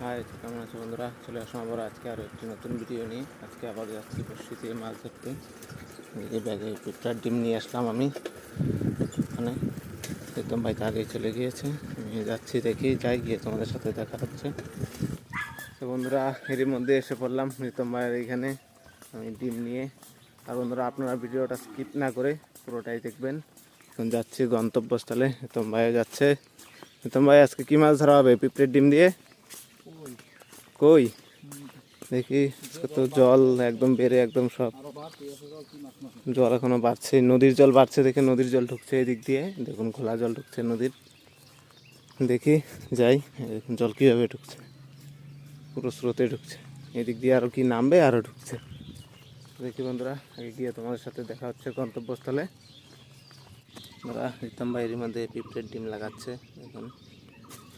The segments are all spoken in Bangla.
হাই কেমন আছো বন্ধুরা? চলে আসলাম আবার আজকে আরও একটি নতুন ভিডিও নিয়ে। আজকে আবার যাচ্ছি বর্ষি থেকে মাছ ধরতে। এই ব্যাগে পিঁপড়ার ডিম নিয়ে আসলাম আমি ওখানে ভাই তো আগেই চলে গিয়েছে। আমি যাচ্ছি দেখি, যাই গিয়ে তোমাদের সাথে দেখা হচ্ছে। তো বন্ধুরা এরই মধ্যে এসে পড়লাম প্রীতম ভাইয়ের এইখানে। আমি ডিম নিয়ে। আর বন্ধুরা, আপনারা ভিডিওটা স্কিপ না করে পুরোটাই দেখবেন। এখন যাচ্ছি গন্তব্যস্থলে। প্রীতম ভাইও যাচ্ছে। প্রীতম ভাই, আজকে কী মাছ ধরা হবে? পিঁপড়ের ডিম দিয়ে? কই? দেখি তো জল একদম বেড়ে একদম সব। জল এখনও বাড়ছে, নদীর জল বাড়ছে দেখে নদীর জল ঢুকছে এদিক দিয়ে। দেখুন খোলা জল ঢুকছে নদীর। দেখি, যাই দেখুন জল কীভাবে ঢুকছে? পুরো স্রোতে ঢুকছে। এদিক দিয়ে আরও কি নামবে আরও ঢুকছে। দেখি বন্ধুরা, আগে গিয়ে তোমাদের সাথে দেখা হচ্ছে গন্তব্যস্থলে। ওরা রিতম বাইরের মধ্যে পিঁপড়ের ডিম লাগাচ্ছে এখন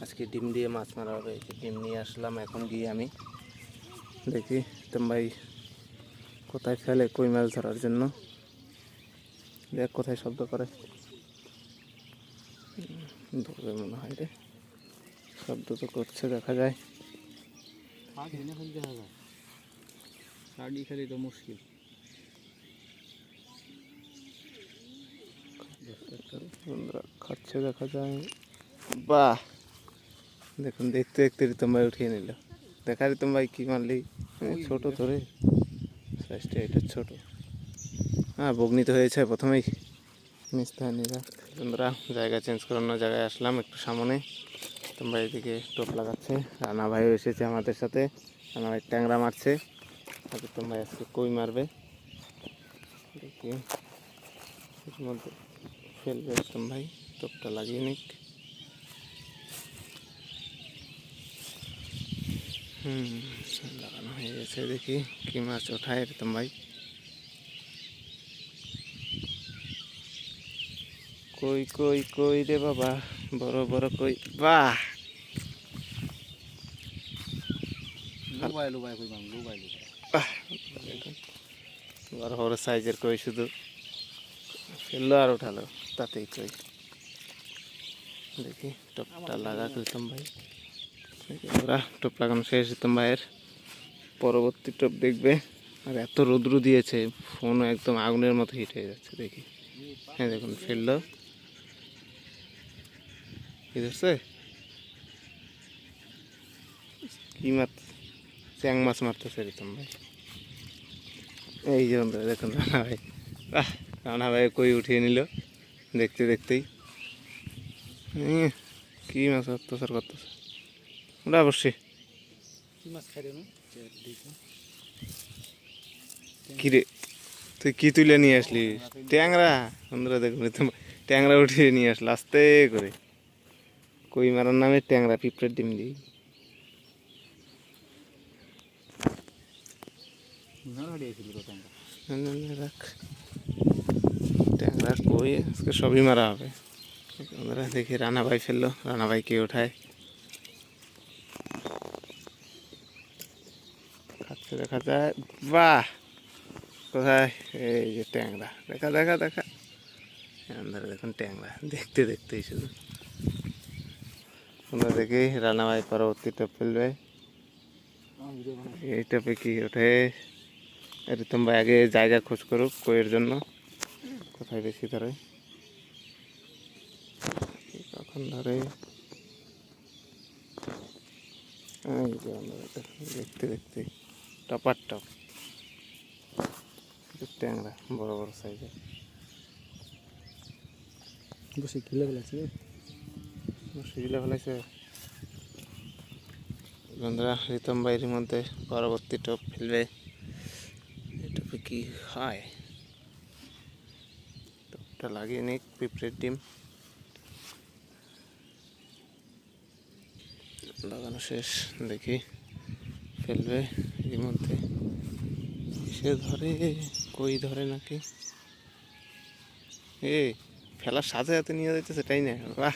আজকে ডিম দিয়ে মাছ মারা হবে ডিম নিয়ে আসলাম এখন গিয়ে আমি দেখি রিতম ভাই কোথায় ফেলে কই মাছ ধরার জন্য। দেখ কোথায় শব্দ করে। ধরবে মনে হয় রে। শব্দ তো করছে দেখা যায়। শাড়ি খেলে তো মুশকিল। খাচ্ছে দেখা যায়। বাহ! দেখুন, দেখতে দেখতে রিতম ভাই উঠিয়ে নিল। দেখা রিতম ভাই কি মারলি? ছোট ধরে সাইজটা এটা ছোট। হ্যাঁ বগ্নিত হয়েছে প্রথমেই। মিস্তাহানিরা বন্ধুরা জায়গা চেঞ্জ করে অন্য জায়গায় আসলাম একটু সামনে। ভাই এদিকে টোপ লাগাচ্ছে। রানা ভাইও এসেছে আমাদের সাথে। রানা ভাই ট্যাংরা মারছে। রিতম ভাই আজকে কই মারবে? দেখি। মধ্যে ফেলবে একদম ভাই। টোপটা লাগিয়ে নিক। হুম লাগানো হয়ে গেছে দেখি কি মাছ ওঠায় একদম ভাই কই কই কই রে বাবা বড় বড় কই বাহ! বাং বড় বড় সাইজের কই শুধু। ফেলল আর উঠালো তাতেই কই। দেখি টপটা লাগা কইতাম ভাই ওরা টপ লাগানো শেষ হইতাম ভাইয়ের পরবর্তী টোপ দেখবে। আর এত রৌদ্র দিয়েছে, ফোনও একদম আগুনের মতো হিট হয়ে যাচ্ছে, দেখি। হ্যাঁ দেখুন, ফেলল। কি দেখছে কি মাছ চ্যাং মাছ মারতেছে রিতম ভাই। এই যে দেখুন, রানা ভাই। রানা ভাই কই উঠিয়ে নিল? দেখতে দেখতেই। কি মাছ অত্যাচার করতেছে? ওটা অবশ্যই। কি মাছ খাই না? কিরে তুই কি তুলে নিয়ে আসলি? ট্যাংরা? বন্ধুরা দেখুন ট্যাংরা উঠিয়ে নিয়ে আসলো আস্তে করে। কই মারার নামে ট্যাংরা পিঁপড়ের ডিম দিই রাখ। ট্যাংরা কই? আজকে সবই মারা হবে। আমরা দেখি রানা ভাই ফেলল। রানা ভাই কে ওঠায় খাচ্ছে দেখা যায় বাহ! কোথায়? এই যে ট্যাংরা। দেখা দেখা দেখা। আমরা দেখুন ট্যাংরা। দেখতে, দেখতেই শুধু। আমরা দেখি রানা ভাই পরবর্তী টপ ফেলবে এই টপে কি ওঠে? রিতম ভাই আগে জায়গা খোঁজ করুক কইয়ের জন্য। কোথায় বেশি ধরে? কখন ধরে? দেখতে দেখতে টপার টপ ট্যাংরা বড় বড় সাইজের। বসে খেলে ফেলেছে সুবিধা ফেলেছে বন্ধুরা রিতম বাইরের মধ্যে পরবর্তী টপ ফেলবে টপে কি হয়? টপটা লাগিয়ে নিক পিঁপড়ের ডিম লাগানো শেষ দেখি। ফেলবে এর মধ্যে। সে ধরে, কই ধরে নাকি? এ, ফেলার সাথে সাথে নিয়ে যাইতেছে, তাই না? বাহ!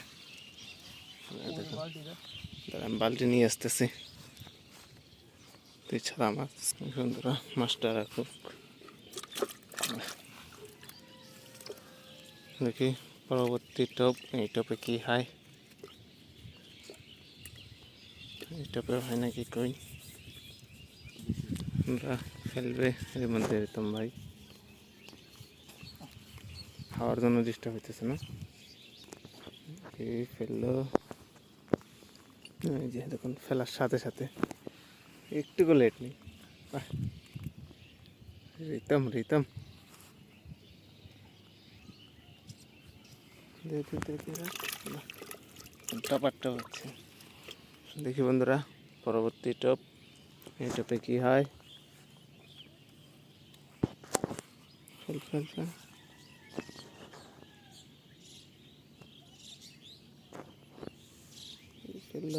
বালতি নিয়ে আসতেছি। তুই ছাড়া মাছ সুন্দর মাছটা রাখো দেখি, পরবর্তী টপ এই টপে কি হয়? এই টপে হয় নাকি কই? আমরা ফেলবে এর মধ্যে রিতম ভাই। খাওয়ার জন্য ডিস্টার্ব হইতেছে না। ফেলল। যে দেখুন, ফেলার সাথে সাথে। একটুকু লেট নেই। রিতম রিতম। বাহ। টপারটা হচ্ছে দেখি বন্ধুরা, পরবর্তী টপ এই টপে কি হয়? ফেল ফেল এই ফেলল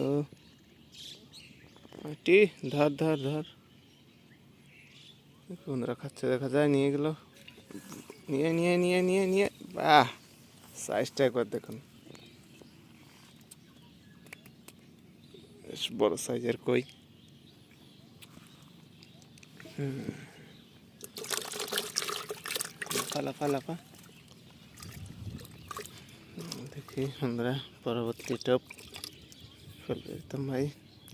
মাটি ধর ধর। ধর বন্ধুরা খাচ্ছে, দেখা যায়, নিয়ে গেল। নিয়ে নিয়ে নিয়ে নিয়ে নিয়ে। বাহ সাইজটা একবার দেখুন। বেশ বড় সাইজের কই। হুম। লাফা লাফা লাফা দেখি আমরা পরবর্তী টপ ফেলবে দিতাম ভাই।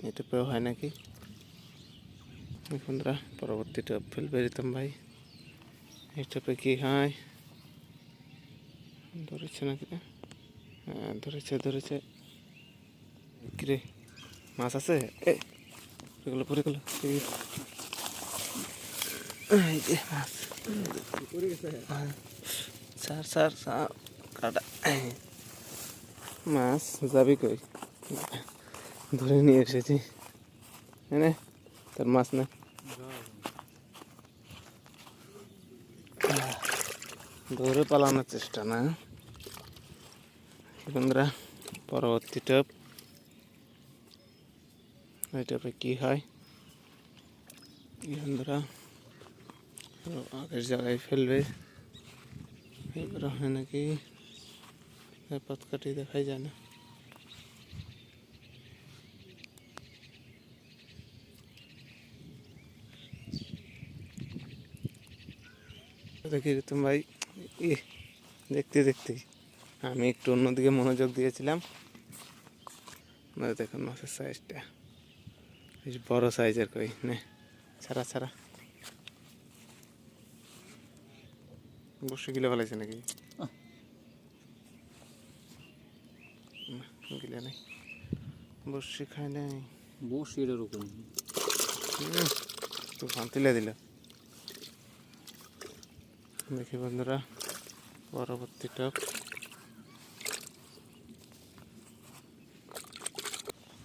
এই টপেও হয় নাকি? বন্ধুরা পরবর্তী টপ ফেলবে দিতাম ভাই। এই টপে কি হয়? ধরেছে নাকি? রে? হ্যাঁ ধরেছে ধরেছে। কিরে, মাছ আছে? এ পড়ে গেলো। এই মাছ। স্যার স্যার স্যার, কাটা। মাছ যাবি কই? ধরে নিয়ে এসেছি। এনে তোর মাছ না। ধরে পালানোর চেষ্টা না। বন্ধুরা পরবর্তী টপ। ওই টপে কি হয়? বন্ধুরা আগের জায়গায় ফেলবে। এবার হয় নাকি পাতকাটি দেখাই যায় না। দেখি রিতম ভাই ই দেখতে দেখতে। আমি একটু অন্যদিকে মনোযোগ দিয়েছিলাম। দেখুন মাছের সাইজটা বেশ বড় সাইজের কই, নে, ছাড়া ছাড়া। বসে গিলে ফেলাইছে নাকি? গিলে নাই। বসে খায় নাই। বসে এরকম হুম, তো ফান্তিলে দিল। দেখি বন্ধুরা পরবর্তী টপ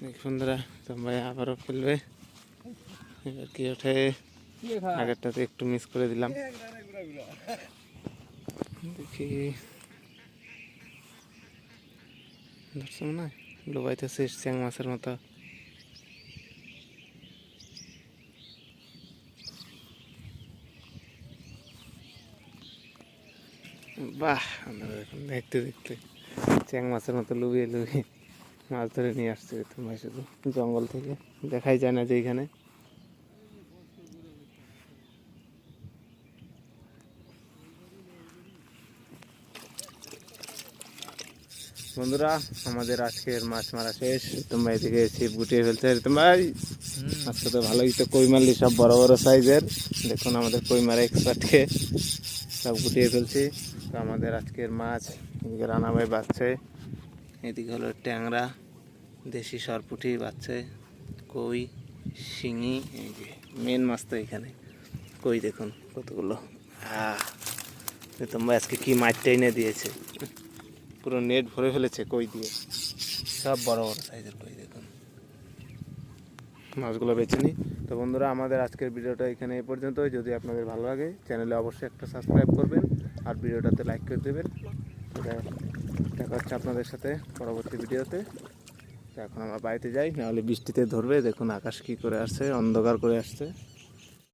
দেখি বন্ধুরা তোমরা আবারও ফেলবে এবার কি ওঠে? আগেরটাতে একটু মিস করে দিলাম। দেখি ধরছে মনে হয় ডুবাইতেছে চ্যাং মাছের মতো বাহ আমরা দেখুন দেখতে দেখতে চ্যাং মাছের মতো লুবিয়ে লুবিয়ে মাছ ধরে নিয়ে আসছে। তোমরা শুধু জঙ্গল থেকে। দেখাই যায় না যে এইখানে বন্ধুরা আমাদের আজকের মাছ মারা শেষ। তোমরা এদিকে ছিপ গুটিয়ে ফেলতে তোমরা আজকে তো ভালোই তো কই মারলি সব বড় বড় সাইজের। দেখুন আমাদের কই মারা এক্সপার্টকে সব গুটিয়ে ফেলছি। তো আমাদের আজকের মাছ এদিকে রানাভাই বাচ্চে এদিকে হলো ট্যাংরা দেশি সরপুটি বাচ্চে কই শিঙি এই যে মেন মাছ তো এখানে। কই দেখুন কতগুলো। আহ তোমরা আজকে কি মাছটা এনে দিয়েছে? পুরো নেট ভরে ফেলেছে কই দিয়ে। সব বড় বড় সাইজের কই দেখুন মাছগুলো বেছে নিই তো বন্ধুরা আমাদের আজকের ভিডিওটা এখানে এই পর্যন্ত যদি আপনাদের ভালো লাগে চ্যানেলে অবশ্যই একটা সাবস্ক্রাইব করবেন আর ভিডিওটাতে লাইক করে দেবেন। দেখা- দেখা হচ্ছে আপনাদের সাথে পরবর্তী ভিডিওতে। এখন আমরা বাড়িতে যাই নাহলে বৃষ্টিতে ধরবে। দেখুন আকাশ কি করে আসছে অন্ধকার করে আসছে।